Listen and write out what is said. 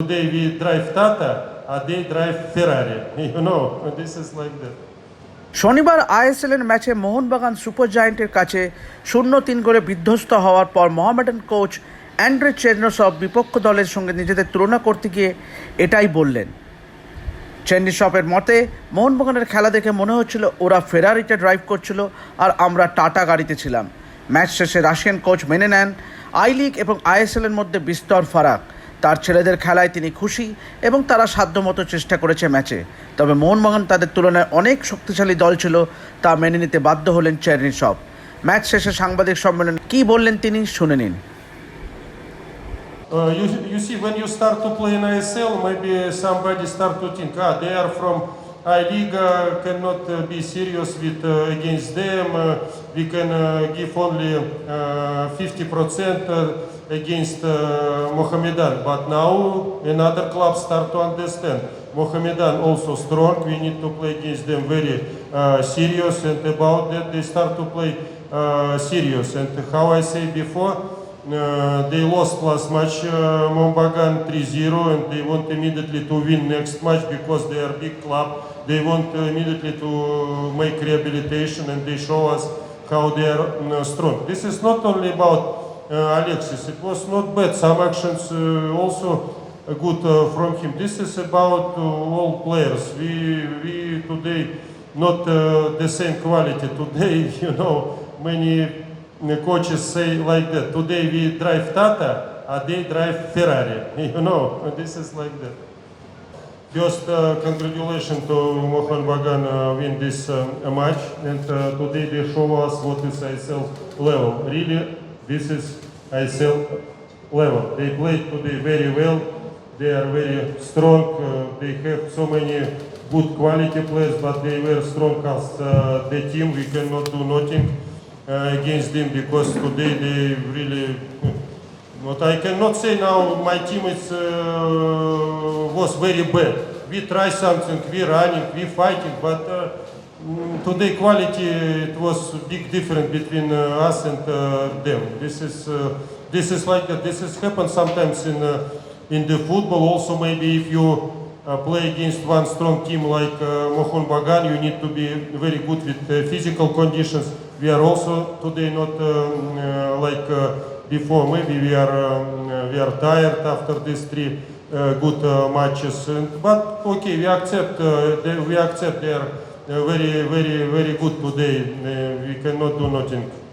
Today we drive Tata, a they drive Ferrari. You know, this is like that. শনিবার ISL এর ম্যাচে Mohun Bagan super জায়ান্টের কাছে শূন্য তিন গোলে বিধ্বস্ত হওয়ার পর মোহামেডান কোচ অ্যান্ড্রে চেন্নসব বিপক্ষ দলের সঙ্গে নিজেদের তুলনা করতে গিয়ে এটাই বললেন চেন্নিসপের মতে মোহনবাগানের খেলা দেখে মনে হচ্ছিল ওরা ফেরারিতে ড্রাইভ করছিল আর আমরা টাটা গাড়িতে ছিলাম ম্যাচ শেষে রাশিয়ান কোচ মেনে নেন আই লিগ এবং আইএসএল এর মধ্যে বিস্তর ফারাক তার ছেলেদের খেলায় তিনি খুশি এবং তারা সাধ্যমতো চেষ্টা করেছে ম্যাচে। তবে মোহনবাগান তাদের তুলনায় অনেক শক্তিশালী দল ছিল তা মেনে নিতে বাধ্য হলেন চেরনিসব ম্যাচ শেষে সাংবাদিক সম্মেলনে কি বললেন তিনি শুনে নিন। Uh, you, you see, when you start to play in ISL, maybe somebody start to think, ah, they are from Uh, cannot uh, be serious with uh, against them. Uh, we can give only uh, 50% uh, against Mohammedan. But now another club start to understand. Mohammedan also strong. We need to play against them very serious, and about that they start to play serious. And how I say before. They lost last match, uh, Mombagan 3-0, and they want immediately to win next match because they are big club. They want immediately to make rehabilitation, and they show us how they are uh, strong. This is not only about uh, Alexis. It was not bad. Some actions uh, also good uh, from him. This is about uh, all players. We we today not uh, the same quality. Today, you know, many coaches say like that. Today we drive Tata, a they drive Ferrari. You know, this is like that. First, uh, congratulations to Mohan Bagan uh, win this uh, match, and uh, today they show us what is ISL level. Really, this is ISL level. They played today very well. They are very strong. Uh, they have so many good quality players, but they were strong as uh, the team. We cannot do nothing against them because today they really. But I cannot say now my team is uh, was very bad. We try something, we running, we fighting, but uh, mm, today quality it was big difference between uh, us and uh, them. This is uh, this is like that. This has happened sometimes in uh, in the football. Also, maybe if you uh, play against one strong team like uh, Mohon Bagan, you need to be very good with uh, physical conditions. We are also today not um, uh, like uh, before. Maybe we are um, uh, we are tired after these three good matches. But okay, we accept. We accept they are very very very good today. We cannot do nothing.